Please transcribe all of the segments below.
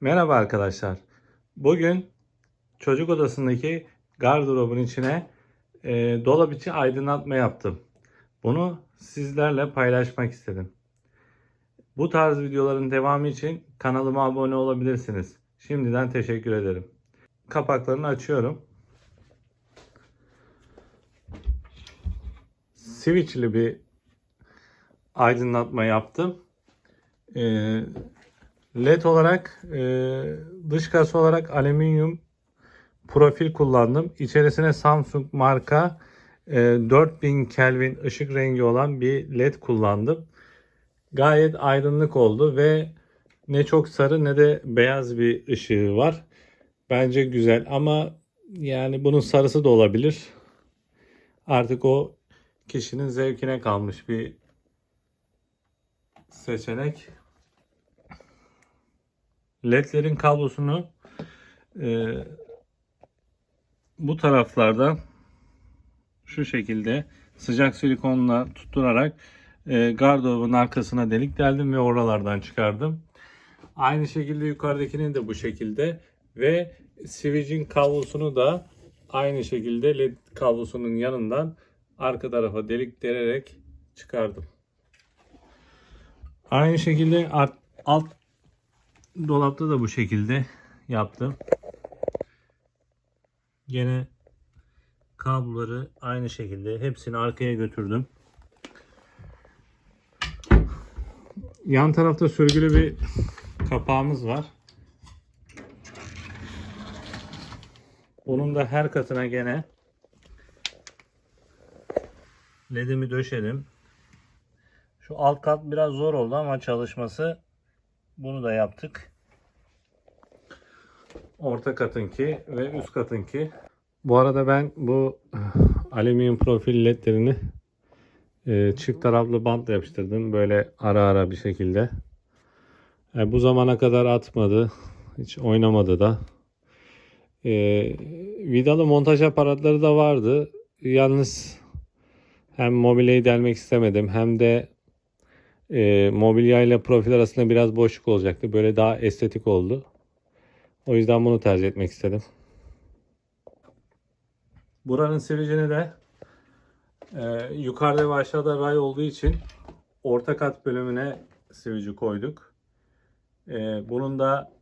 Merhaba arkadaşlar. Bugün çocuk odasındaki gardırobun içine e, dolap içi aydınlatma yaptım. Bunu sizlerle paylaşmak istedim. Bu tarz videoların devamı için kanalıma abone olabilirsiniz. Şimdiden teşekkür ederim. Kapaklarını açıyorum. Switch'li bir aydınlatma yaptım. Ee, LED olarak e, dış kasa olarak alüminyum profil kullandım. İçerisine Samsung marka e, 4000 Kelvin ışık rengi olan bir LED kullandım. Gayet aydınlık oldu ve ne çok sarı ne de beyaz bir ışığı var. Bence güzel ama yani bunun sarısı da olabilir. Artık o kişinin zevkine kalmış bir seçenek. LED'lerin kablosunu e, bu taraflarda şu şekilde sıcak silikonla tutturarak e, gardırobun arkasına delik deldim ve oralardan çıkardım. Aynı şekilde yukarıdakini de bu şekilde ve switch'in kablosunu da aynı şekilde led kablosunun yanından arka tarafa delik delerek çıkardım. Aynı şekilde alt dolapta da bu şekilde yaptım. Gene kabloları aynı şekilde hepsini arkaya götürdüm. Yan tarafta sürgülü bir kapağımız var. Bunun da her katına gene ledimi döşedim. Şu alt kat biraz zor oldu ama çalışması bunu da yaptık. Orta katınki ve üst katınki. Bu arada ben bu alüminyum profil ledlerini e, çift taraflı bantla yapıştırdım. Böyle ara ara bir şekilde. E, bu zamana kadar atmadı. Hiç oynamadı da. E, vidalı montaj aparatları da vardı. Yalnız hem mobilyayı delmek istemedim hem de e, mobilya ile profil arasında biraz boşluk olacaktı. Böyle daha estetik oldu. O yüzden bunu tercih etmek istedim. Buranın sevicini de e, yukarıda ve aşağıda ray olduğu için orta kat bölümüne sivici koyduk. E, bunun da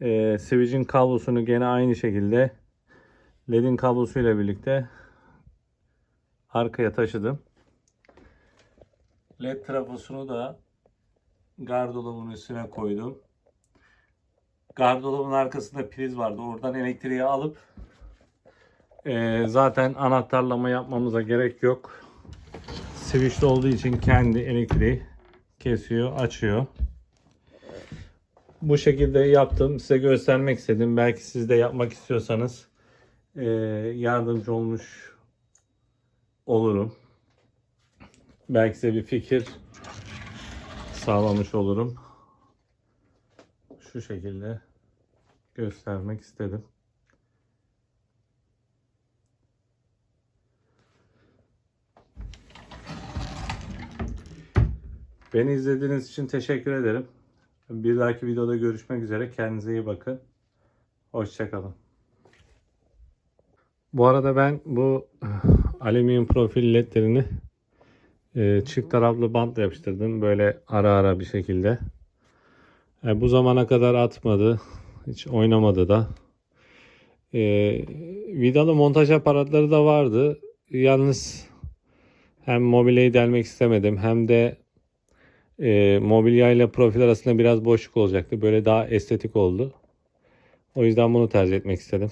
e, sivicin kablosunu gene aynı şekilde ledin kablosuyla birlikte arkaya taşıdım. LED trafosunu da gardırobun üstüne koydum. Gardırobun arkasında priz vardı. Oradan elektriği alıp e, zaten anahtarlama yapmamıza gerek yok. Switch'li olduğu için kendi elektriği kesiyor, açıyor. Bu şekilde yaptım. Size göstermek istedim. Belki siz de yapmak istiyorsanız e, yardımcı olmuş olurum. Belki size bir fikir sağlamış olurum. Şu şekilde göstermek istedim. Beni izlediğiniz için teşekkür ederim. Bir dahaki videoda görüşmek üzere. Kendinize iyi bakın. Hoşçakalın. Bu arada ben bu alüminyum profil ledlerini e, çift taraflı bantla yapıştırdım. Böyle ara ara bir şekilde. E, bu zamana kadar atmadı. Hiç oynamadı da. E, vidalı montaj aparatları da vardı. Yalnız hem mobilyayı delmek istemedim hem de e, mobilya ile profil arasında biraz boşluk olacaktı. Böyle daha estetik oldu. O yüzden bunu tercih etmek istedim.